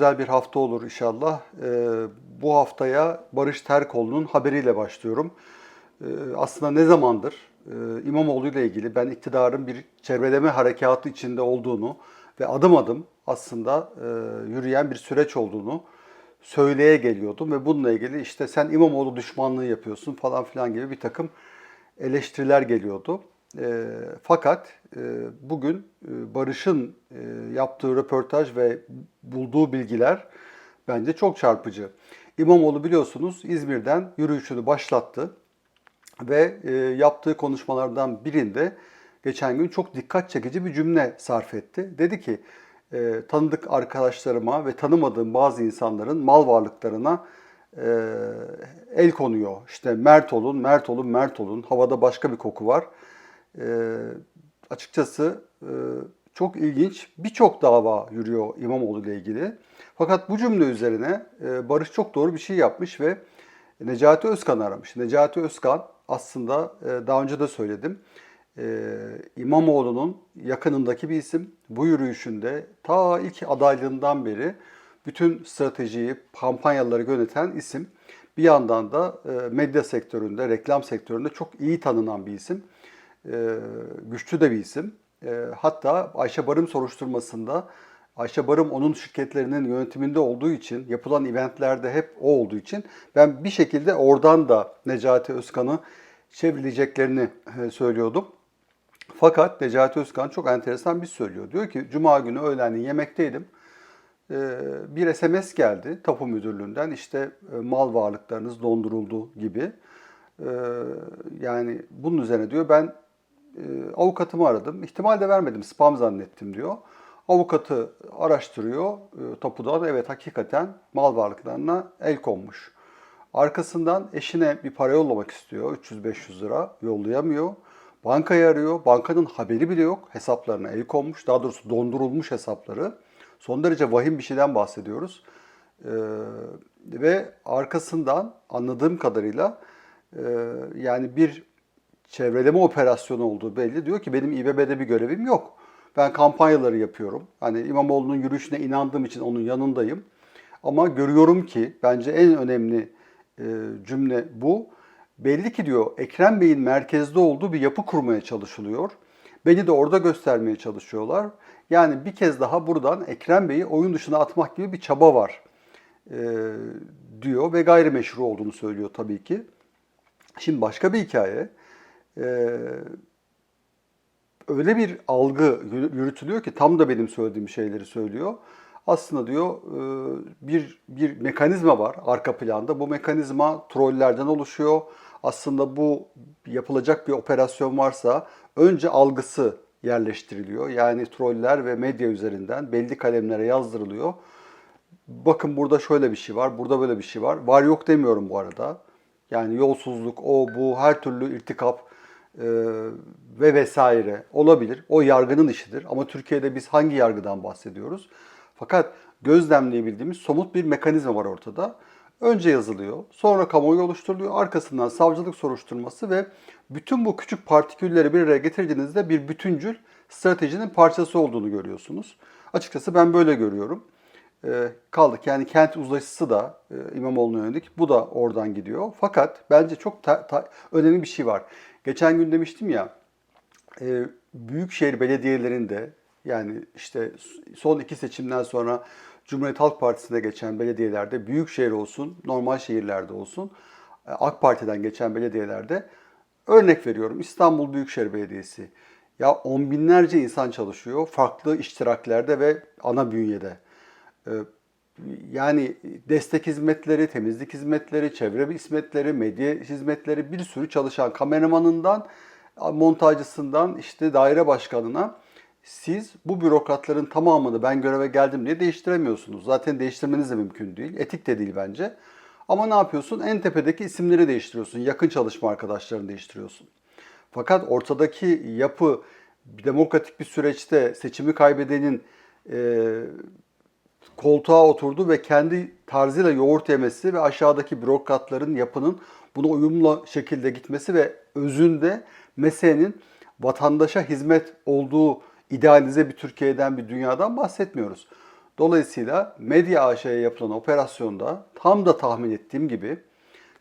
Güzel bir hafta olur inşallah. Ee, bu haftaya Barış Terkoğlu'nun haberiyle başlıyorum. Ee, aslında ne zamandır e, İmamoğlu ile ilgili ben iktidarın bir çevreleme harekatı içinde olduğunu ve adım adım aslında e, yürüyen bir süreç olduğunu söyleye geliyordum ve bununla ilgili işte sen İmamoğlu düşmanlığı yapıyorsun falan filan gibi bir takım eleştiriler geliyordu. E, fakat e, bugün e, Barış'ın e, yaptığı röportaj ve bulduğu bilgiler bence çok çarpıcı. İmamoğlu biliyorsunuz İzmir'den yürüyüşünü başlattı ve e, yaptığı konuşmalardan birinde geçen gün çok dikkat çekici bir cümle sarf etti. Dedi ki e, tanıdık arkadaşlarıma ve tanımadığım bazı insanların mal varlıklarına e, el konuyor. İşte mert olun, mert olun, mert olun. Havada başka bir koku var. E, açıkçası e, çok ilginç birçok dava yürüyor İmamoğlu ile ilgili. Fakat bu cümle üzerine e, Barış çok doğru bir şey yapmış ve Necati Özkan'ı aramış. Necati Özkan aslında e, daha önce de söyledim. E, İmamoğlu'nun yakınındaki bir isim. Bu yürüyüşünde ta ilk adaylığından beri bütün stratejiyi, kampanyaları yöneten isim. Bir yandan da e, medya sektöründe, reklam sektöründe çok iyi tanınan bir isim. E, güçlü de bir isim. E, hatta Ayşe Barım soruşturmasında Ayşe Barım onun şirketlerinin yönetiminde olduğu için, yapılan eventlerde hep o olduğu için ben bir şekilde oradan da Necati Özkan'ı çevrileceklerini e, söylüyordum. Fakat Necati Özkan çok enteresan bir şey söylüyor. Diyor ki Cuma günü öğlenleyin yemekteydim. Ee, Bir SMS geldi tapu müdürlüğünden işte e, mal varlıklarınız donduruldu gibi. Ee, Yani bunun üzerine diyor ben avukatımı aradım. İhtimal de vermedim spam zannettim diyor. Avukatı araştırıyor e, tapudan evet hakikaten mal varlıklarına el konmuş. Arkasından eşine bir para yollamak istiyor 300-500 lira yollayamıyor. Bankayı arıyor. Bankanın haberi bile yok. Hesaplarına el konmuş. Daha doğrusu dondurulmuş hesapları. Son derece vahim bir şeyden bahsediyoruz. Ee, ve arkasından anladığım kadarıyla e, yani bir çevreleme operasyonu olduğu belli. Diyor ki benim İBB'de bir görevim yok. Ben kampanyaları yapıyorum. Hani İmamoğlu'nun yürüyüşüne inandığım için onun yanındayım. Ama görüyorum ki bence en önemli e, cümle bu. Belli ki diyor Ekrem Bey'in merkezde olduğu bir yapı kurmaya çalışılıyor. Beni de orada göstermeye çalışıyorlar. Yani bir kez daha buradan Ekrem Bey'i oyun dışına atmak gibi bir çaba var e, diyor ve gayrimeşru olduğunu söylüyor tabii ki. Şimdi başka bir hikaye. E, öyle bir algı yürütülüyor ki tam da benim söylediğim şeyleri söylüyor. Aslında diyor e, bir bir mekanizma var arka planda. Bu mekanizma trollerden oluşuyor. Aslında bu yapılacak bir operasyon varsa önce algısı yerleştiriliyor. Yani troller ve medya üzerinden belli kalemlere yazdırılıyor. Bakın burada şöyle bir şey var, burada böyle bir şey var. Var yok demiyorum bu arada. Yani yolsuzluk, o bu her türlü irtikap e, ve vesaire olabilir. O yargının işidir. Ama Türkiye'de biz hangi yargıdan bahsediyoruz? Fakat gözlemleyebildiğimiz somut bir mekanizma var ortada. Önce yazılıyor, sonra kamuoyu oluşturuluyor, arkasından savcılık soruşturması ve bütün bu küçük partikülleri bir araya getirdiğinizde bir bütüncül stratejinin parçası olduğunu görüyorsunuz. Açıkçası ben böyle görüyorum. Ee, kaldık yani kent uzlaşısı da e, İmamoğlu'na yönelik bu da oradan gidiyor. Fakat bence çok ta- ta- önemli bir şey var. Geçen gün demiştim ya e, büyükşehir belediyelerinde yani işte son iki seçimden sonra Cumhuriyet Halk Partisi'ne geçen belediyelerde büyükşehir olsun, normal şehirlerde olsun e, AK Parti'den geçen belediyelerde örnek veriyorum İstanbul Büyükşehir Belediyesi. Ya on binlerce insan çalışıyor farklı iştiraklerde ve ana bünyede. Yani destek hizmetleri, temizlik hizmetleri, çevre hizmetleri, medya hizmetleri bir sürü çalışan kameramanından montajcısından işte daire başkanına siz bu bürokratların tamamını ben göreve geldim diye değiştiremiyorsunuz. Zaten değiştirmeniz de mümkün değil. Etik de değil bence. Ama ne yapıyorsun? En tepedeki isimleri değiştiriyorsun. Yakın çalışma arkadaşlarını değiştiriyorsun. Fakat ortadaki yapı demokratik bir süreçte seçimi kaybedenin e, koltuğa oturdu ve kendi tarzıyla yoğurt yemesi ve aşağıdaki bürokratların yapının buna uyumlu şekilde gitmesi ve özünde meselenin vatandaşa hizmet olduğu idealize bir Türkiye'den, bir dünyadan bahsetmiyoruz. Dolayısıyla Medya AŞ'ye yapılan operasyonda tam da tahmin ettiğim gibi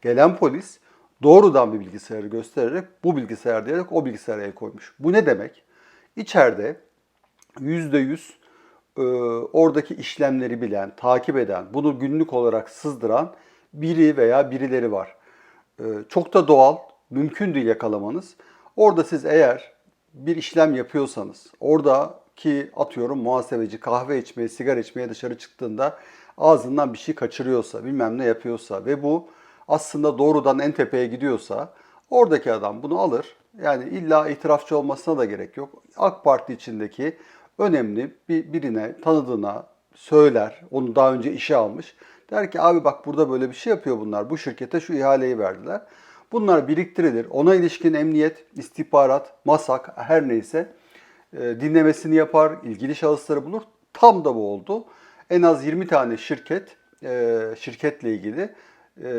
gelen polis doğrudan bir bilgisayarı göstererek bu bilgisayar diyerek o bilgisayara el koymuş. Bu ne demek? İçeride %100 e, oradaki işlemleri bilen, takip eden, bunu günlük olarak sızdıran biri veya birileri var. E, çok da doğal, mümkün değil yakalamanız. Orada siz eğer bir işlem yapıyorsanız, oradaki atıyorum muhasebeci kahve içmeye, sigara içmeye dışarı çıktığında ağzından bir şey kaçırıyorsa, bilmem ne yapıyorsa ve bu aslında doğrudan en tepeye gidiyorsa oradaki adam bunu alır. Yani illa itirafçı olmasına da gerek yok. AK Parti içindeki önemli bir birine, tanıdığına söyler. Onu daha önce işe almış. Der ki abi bak burada böyle bir şey yapıyor bunlar. Bu şirkete şu ihaleyi verdiler. Bunlar biriktirilir. Ona ilişkin emniyet, istihbarat, masak her neyse e, dinlemesini yapar, ilgili şahısları bulur. Tam da bu oldu. En az 20 tane şirket, e, şirketle ilgili e,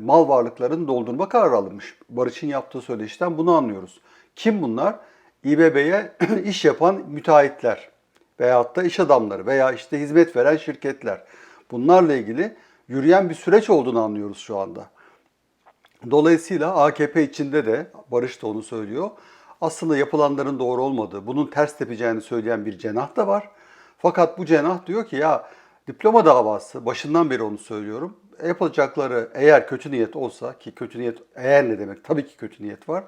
mal varlıklarını doldurma kararı alınmış. Barış'ın yaptığı söyleşiden bunu anlıyoruz. Kim bunlar? İBB'ye iş yapan müteahhitler veyahut da iş adamları veya işte hizmet veren şirketler. Bunlarla ilgili yürüyen bir süreç olduğunu anlıyoruz şu anda. Dolayısıyla AKP içinde de Barış da onu söylüyor. Aslında yapılanların doğru olmadığı, bunun ters tepeceğini söyleyen bir cenah da var. Fakat bu cenah diyor ki ya diploma davası, başından beri onu söylüyorum. Yapılacakları eğer kötü niyet olsa ki kötü niyet eğer ne demek? Tabii ki kötü niyet var.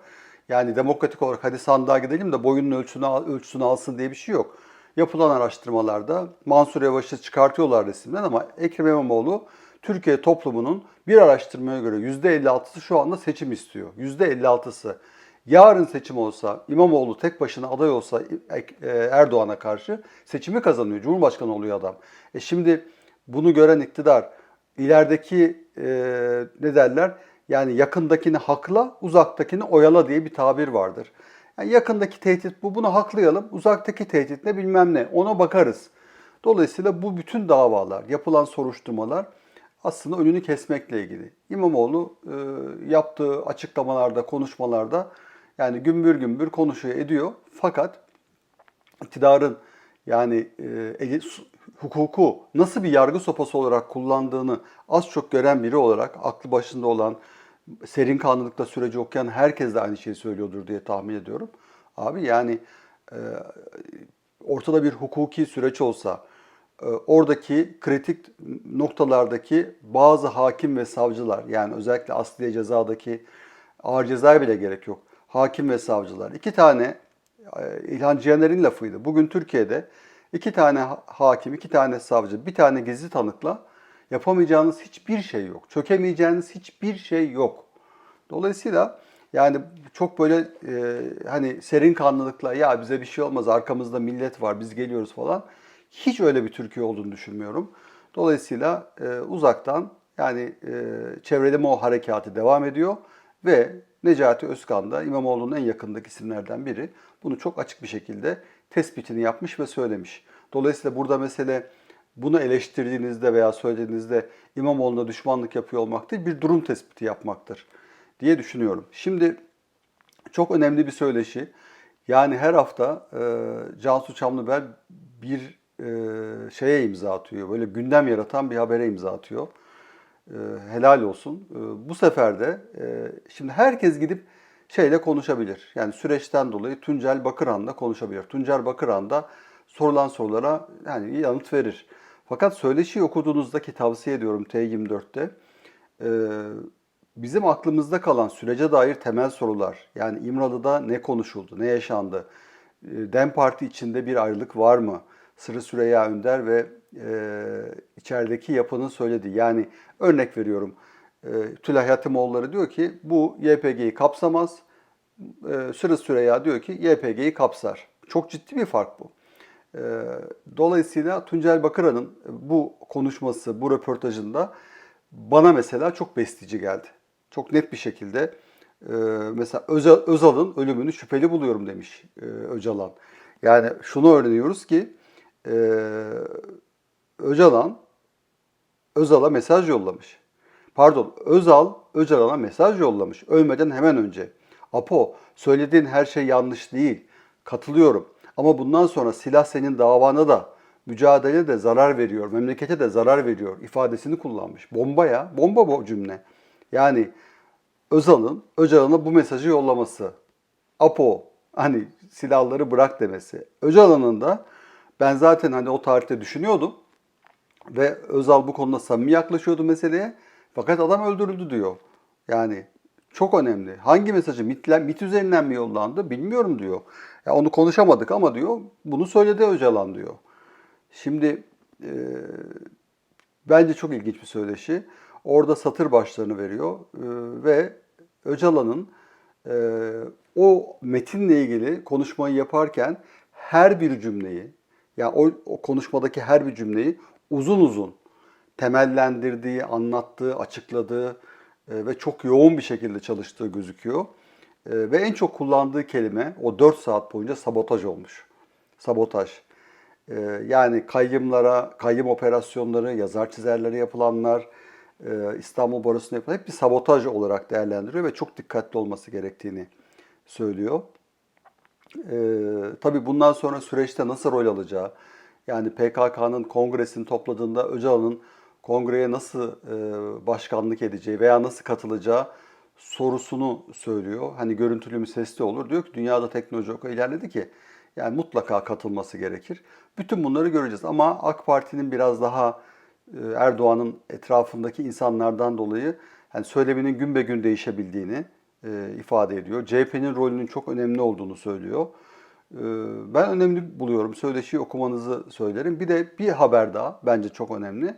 Yani demokratik olarak hadi sandığa gidelim de boyunun ölçüsünü, ölçüsünü alsın diye bir şey yok. Yapılan araştırmalarda Mansur Yavaş'ı çıkartıyorlar resimden ama Ekrem İmamoğlu Türkiye toplumunun bir araştırmaya göre %56'sı şu anda seçim istiyor. %56'sı. Yarın seçim olsa, İmamoğlu tek başına aday olsa e, Erdoğan'a karşı seçimi kazanıyor. Cumhurbaşkanı oluyor adam. E şimdi bunu gören iktidar ilerideki e, ne derler? Yani yakındakini hakla, uzaktakini oyala diye bir tabir vardır. Yani yakındaki tehdit bu, bunu haklayalım. Uzaktaki tehdit ne bilmem ne, ona bakarız. Dolayısıyla bu bütün davalar, yapılan soruşturmalar aslında önünü kesmekle ilgili. İmamoğlu e, yaptığı açıklamalarda, konuşmalarda yani gümbür gümbür konuşuyor, ediyor. Fakat iktidarın yani e, hukuku nasıl bir yargı sopası olarak kullandığını az çok gören biri olarak aklı başında olan serin kanlılıkla süreci okuyan herkes de aynı şeyi söylüyordur diye tahmin ediyorum. Abi yani e, ortada bir hukuki süreç olsa e, oradaki kritik noktalardaki bazı hakim ve savcılar yani özellikle asliye cezadaki ağır cezaya bile gerek yok. Hakim ve savcılar. iki tane e, İlhan Cihaner'in lafıydı. Bugün Türkiye'de iki tane ha- hakim, iki tane savcı, bir tane gizli tanıkla yapamayacağınız hiçbir şey yok. Çökemeyeceğiniz hiçbir şey yok. Dolayısıyla yani çok böyle e, hani serin kanlılıkla ya bize bir şey olmaz arkamızda millet var biz geliyoruz falan hiç öyle bir Türkiye olduğunu düşünmüyorum. Dolayısıyla e, uzaktan yani e, çevreleme o harekatı devam ediyor ve Necati Özkan da İmamoğlu'nun en yakındaki isimlerden biri. Bunu çok açık bir şekilde tespitini yapmış ve söylemiş. Dolayısıyla burada mesele bunu eleştirdiğinizde veya söylediğinizde İmamoğlu'na düşmanlık yapıyor olmak değil, bir durum tespiti yapmaktır diye düşünüyorum. Şimdi çok önemli bir söyleşi. Yani her hafta e, Cansu Çamlıbel bir e, şeye imza atıyor. Böyle gündem yaratan bir habere imza atıyor. E, helal olsun. E, bu sefer de e, şimdi herkes gidip şeyle konuşabilir. Yani süreçten dolayı Tuncel Bakıran'la konuşabilir. Tuncel Bakıran da sorulan sorulara yani yanıt verir. Fakat söyleşiyi okuduğunuzda ki tavsiye ediyorum T24'te e, bizim aklımızda kalan sürece dair temel sorular yani İmralı'da ne konuşuldu, ne yaşandı, e, Dem Parti içinde bir ayrılık var mı? Sırrı Süreyya Önder ve e, içerideki yapının söylediği. Yani örnek veriyorum e, Tülay Hatimoğulları diyor ki bu YPG'yi kapsamaz. E, Sırrı Süreyya diyor ki YPG'yi kapsar. Çok ciddi bir fark bu. E, Dolayısıyla Tuncel Bakıran'ın bu konuşması, bu röportajında bana mesela çok besleyici geldi. Çok net bir şekilde e, mesela Özal, Özal'ın ölümünü şüpheli buluyorum demiş e, Öcalan. Yani şunu öğreniyoruz ki e, Öcalan Özal'a mesaj yollamış. Pardon, Özal Öcalan'a mesaj yollamış ölmeden hemen önce. Apo, söylediğin her şey yanlış değil. Katılıyorum. Ama bundan sonra silah senin davana da mücadele de zarar veriyor, memlekete de zarar veriyor ifadesini kullanmış. Bomba ya, bomba bu cümle. Yani Özal'ın Öcalan'a bu mesajı yollaması. Apo hani silahları bırak demesi. Öcalan'ın da ben zaten hani o tarihte düşünüyordum ve Özal bu konuda samimi yaklaşıyordu meseleye. Fakat adam öldürüldü diyor. Yani çok önemli. Hangi mesajı mitler, mit üzerinden mi yollandı bilmiyorum diyor. Ya onu konuşamadık ama diyor bunu söyledi Öcalan diyor. Şimdi e, bence çok ilginç bir söyleşi. Orada satır başlarını veriyor e, ve Öcalan'ın e, o metinle ilgili konuşmayı yaparken her bir cümleyi, yani o, o konuşmadaki her bir cümleyi uzun uzun temellendirdiği, anlattığı, açıkladığı e, ve çok yoğun bir şekilde çalıştığı gözüküyor. E, ve en çok kullandığı kelime o 4 saat boyunca sabotaj olmuş. Sabotaj. E, yani kayyımlara, kayyım operasyonları, yazar çizerleri yapılanlar, e, İstanbul Barosu'nda yapılan hep bir sabotaj olarak değerlendiriyor ve çok dikkatli olması gerektiğini söylüyor. E, tabii bundan sonra süreçte nasıl rol alacağı, yani PKK'nın kongresini topladığında Öcalan'ın kongreye nasıl e, başkanlık edeceği veya nasıl katılacağı sorusunu söylüyor. Hani görüntülü mü sesli olur. Diyor ki dünyada teknoloji o kadar ilerledi ki yani mutlaka katılması gerekir. Bütün bunları göreceğiz ama AK Parti'nin biraz daha e, Erdoğan'ın etrafındaki insanlardan dolayı yani söyleminin gün be gün değişebildiğini e, ifade ediyor. CHP'nin rolünün çok önemli olduğunu söylüyor. E, ben önemli buluyorum. Söyleşiyi okumanızı söylerim. Bir de bir haber daha bence çok önemli.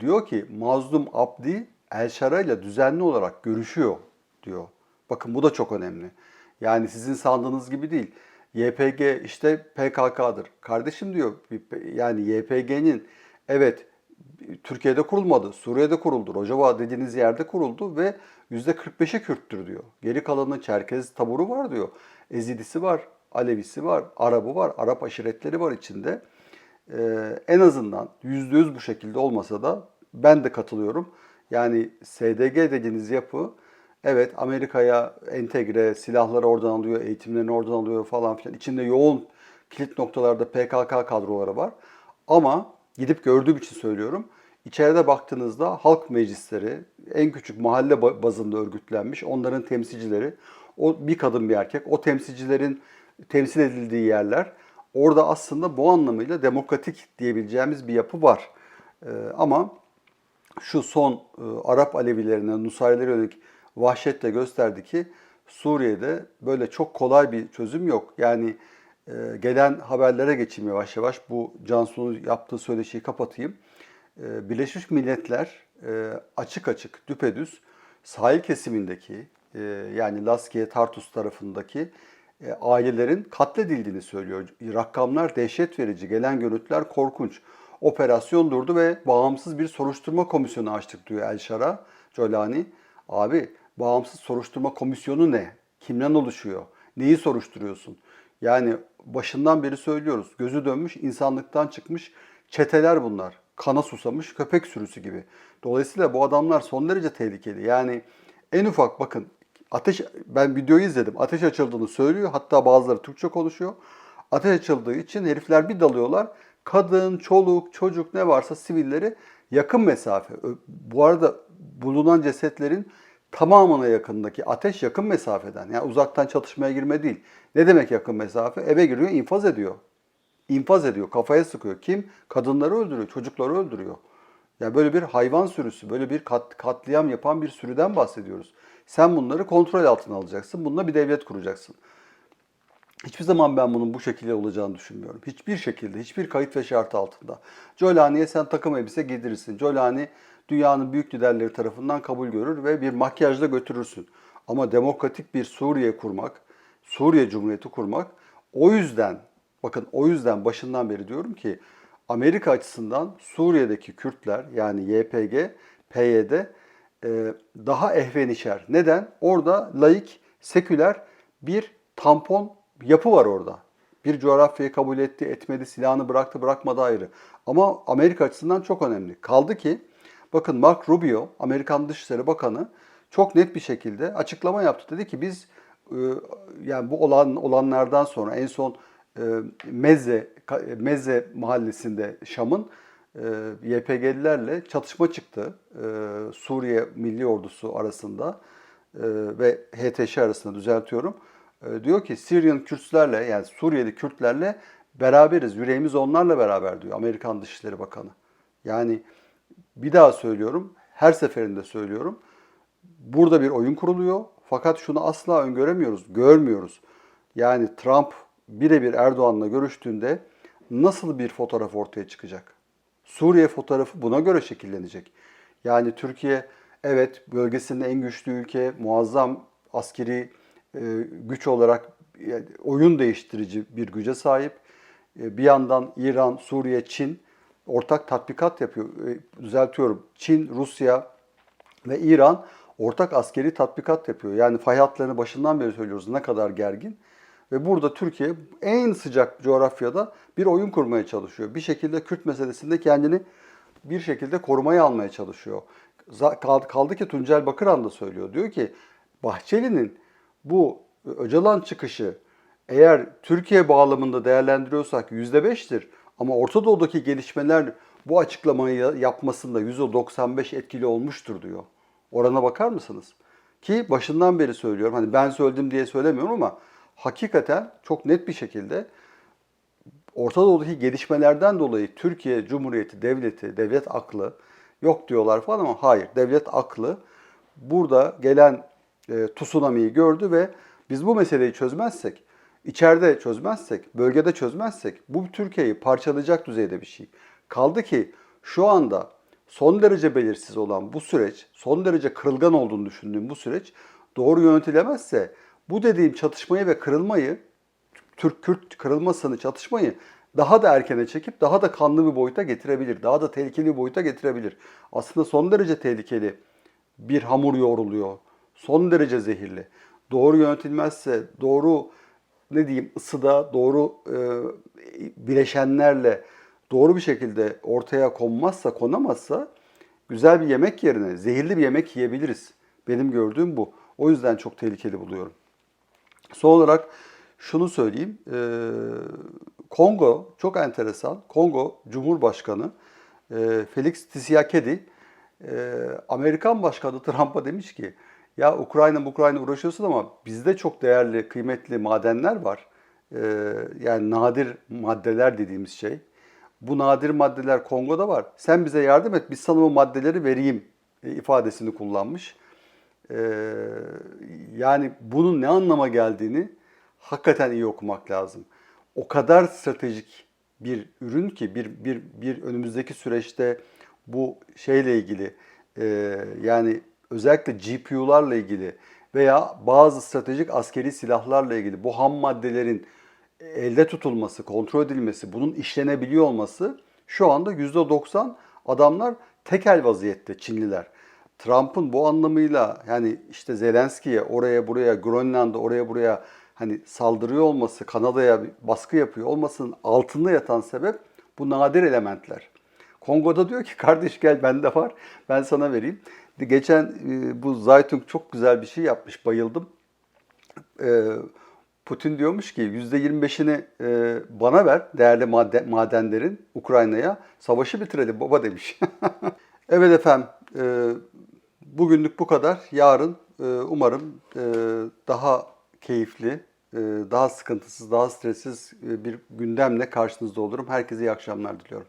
Diyor ki Mazlum Abdi El Şara ile düzenli olarak görüşüyor diyor. Bakın bu da çok önemli. Yani sizin sandığınız gibi değil. YPG işte PKK'dır. Kardeşim diyor yani YPG'nin evet Türkiye'de kurulmadı, Suriye'de kuruldu, Rojava dediğiniz yerde kuruldu ve %45'i Kürttür diyor. Geri kalanı Çerkez taburu var diyor. Ezidisi var, Alevisi var, Arabı var, Arap aşiretleri var içinde. Ee, en azından %100 bu şekilde olmasa da ben de katılıyorum. Yani SDG dediğiniz yapı evet Amerika'ya entegre, silahları oradan alıyor, eğitimlerini oradan alıyor falan filan. İçinde yoğun kilit noktalarda PKK kadroları var. Ama gidip gördüğüm için söylüyorum. İçeride baktığınızda halk meclisleri en küçük mahalle bazında örgütlenmiş. Onların temsilcileri, o bir kadın bir erkek, o temsilcilerin temsil edildiği yerler. Orada aslında bu anlamıyla demokratik diyebileceğimiz bir yapı var. Ee, ama şu son e, Arap Alevilerine, Nusarilere yönelik vahşetle gösterdi ki Suriye'de böyle çok kolay bir çözüm yok. Yani e, gelen haberlere geçeyim yavaş yavaş. Bu Cansu'nun yaptığı söyleşiyi kapatayım. E, Birleşmiş Milletler e, açık açık, düpedüz sahil kesimindeki e, yani Laskiye, Tartus tarafındaki e, ailelerin katledildiğini söylüyor. Rakamlar dehşet verici, gelen görüntüler korkunç. Operasyon durdu ve bağımsız bir soruşturma komisyonu açtık diyor El Şara Colani. Abi bağımsız soruşturma komisyonu ne? Kimden oluşuyor? Neyi soruşturuyorsun? Yani başından beri söylüyoruz. Gözü dönmüş, insanlıktan çıkmış çeteler bunlar. Kana susamış köpek sürüsü gibi. Dolayısıyla bu adamlar son derece tehlikeli. Yani en ufak bakın ateş ben videoyu izledim. Ateş açıldığını söylüyor. Hatta bazıları Türkçe konuşuyor. Ateş açıldığı için herifler bir dalıyorlar. Kadın, çoluk, çocuk ne varsa sivilleri yakın mesafe. Bu arada bulunan cesetlerin tamamına yakındaki ateş yakın mesafeden. Yani uzaktan çatışmaya girme değil. Ne demek yakın mesafe? Eve giriyor, infaz ediyor. İnfaz ediyor, kafaya sıkıyor. Kim? Kadınları öldürüyor, çocukları öldürüyor. Yani böyle bir hayvan sürüsü, böyle bir kat, katliam yapan bir sürüden bahsediyoruz. Sen bunları kontrol altına alacaksın. Bununla bir devlet kuracaksın. Hiçbir zaman ben bunun bu şekilde olacağını düşünmüyorum. Hiçbir şekilde, hiçbir kayıt ve şart altında. Jolani'ye sen takım elbise giydirirsin. Jolani dünyanın büyük liderleri tarafından kabul görür ve bir makyajla götürürsün. Ama demokratik bir Suriye kurmak, Suriye Cumhuriyeti kurmak o yüzden, bakın o yüzden başından beri diyorum ki Amerika açısından Suriye'deki Kürtler yani YPG, PYD e, daha ehvenişer. Neden? Orada laik, seküler bir tampon yapı var orada. Bir coğrafyayı kabul etti, etmedi, silahını bıraktı, bırakmadı ayrı. Ama Amerika açısından çok önemli. Kaldı ki bakın Mark Rubio, Amerikan Dışişleri Bakanı çok net bir şekilde açıklama yaptı. Dedi ki biz e, yani bu olan olanlardan sonra en son e, Mezze, Mezze mahallesinde Şam'ın e, YPG'lilerle çatışma çıktı. E, Suriye Milli Ordusu arasında e, ve HTŞ arasında düzeltiyorum. E, diyor ki Syrian Kürtlerle yani Suriyeli Kürtlerle beraberiz. Yüreğimiz onlarla beraber diyor Amerikan Dışişleri Bakanı. Yani bir daha söylüyorum. Her seferinde söylüyorum. Burada bir oyun kuruluyor. Fakat şunu asla öngöremiyoruz, görmüyoruz. Yani Trump birebir Erdoğan'la görüştüğünde nasıl bir fotoğraf ortaya çıkacak? Suriye fotoğrafı buna göre şekillenecek. Yani Türkiye evet bölgesinin en güçlü ülke, muazzam askeri güç olarak oyun değiştirici bir güce sahip. E, bir yandan İran, Suriye, Çin ortak tatbikat yapıyor. E, düzeltiyorum. Çin, Rusya ve İran ortak askeri tatbikat yapıyor. Yani fay hatlarını başından beri söylüyoruz ne kadar gergin. Ve burada Türkiye en sıcak coğrafyada bir oyun kurmaya çalışıyor. Bir şekilde Kürt meselesinde kendini bir şekilde korumaya almaya çalışıyor. Kaldı ki Tuncel Bakıran da söylüyor. Diyor ki Bahçeli'nin bu Öcalan çıkışı eğer Türkiye bağlamında değerlendiriyorsak %5'tir. Ama Orta Doğu'daki gelişmeler bu açıklamayı yapmasında %95 etkili olmuştur diyor. Orana bakar mısınız? Ki başından beri söylüyorum. Hani ben söyledim diye söylemiyorum ama hakikaten çok net bir şekilde Orta Doğu'daki gelişmelerden dolayı Türkiye Cumhuriyeti devleti, devlet aklı yok diyorlar falan ama hayır. Devlet aklı burada gelen e, tsunami'yi gördü ve biz bu meseleyi çözmezsek, içeride çözmezsek, bölgede çözmezsek bu Türkiye'yi parçalayacak düzeyde bir şey. Kaldı ki şu anda son derece belirsiz olan bu süreç, son derece kırılgan olduğunu düşündüğüm bu süreç doğru yönetilemezse bu dediğim çatışmayı ve kırılmayı Türk-Kürt kırılmasını, çatışmayı daha da erkene çekip daha da kanlı bir boyuta getirebilir. Daha da tehlikeli bir boyuta getirebilir. Aslında son derece tehlikeli bir hamur yoğruluyor. Son derece zehirli. Doğru yönetilmezse, doğru ne diyeyim ısıda, doğru e, bileşenlerle doğru bir şekilde ortaya konmazsa, konamazsa güzel bir yemek yerine zehirli bir yemek yiyebiliriz. Benim gördüğüm bu. O yüzden çok tehlikeli buluyorum. Son olarak şunu söyleyeyim. Ee, Kongo çok enteresan. Kongo Cumhurbaşkanı e, Felix Tshisekedi e, Amerikan Başkanı Trump'a demiş ki ya Ukrayna Ukrayna uğraşıyorsun ama bizde çok değerli, kıymetli madenler var. Ee, yani nadir maddeler dediğimiz şey. Bu nadir maddeler Kongo'da var. Sen bize yardım et, biz sana o maddeleri vereyim e, ifadesini kullanmış. Ee, yani bunun ne anlama geldiğini hakikaten iyi okumak lazım. O kadar stratejik bir ürün ki bir bir bir önümüzdeki süreçte bu şeyle ilgili e, yani özellikle GPU'larla ilgili veya bazı stratejik askeri silahlarla ilgili bu ham maddelerin elde tutulması, kontrol edilmesi, bunun işlenebiliyor olması şu anda %90 adamlar tekel vaziyette Çinliler. Trump'ın bu anlamıyla yani işte Zelenski'ye oraya buraya Grönland'a oraya buraya hani saldırıyor olması, Kanada'ya baskı yapıyor olmasının altında yatan sebep bu nadir elementler. Kongo'da diyor ki kardeş gel bende var ben sana vereyim. Geçen e, bu Zaytung çok güzel bir şey yapmış bayıldım. E, Putin diyormuş ki %25'ini e, bana ver değerli maden, madenlerin Ukrayna'ya savaşı bitirelim baba demiş. evet efendim bugünlük bu kadar. Yarın umarım daha keyifli, daha sıkıntısız, daha stressiz bir gündemle karşınızda olurum. Herkese iyi akşamlar diliyorum.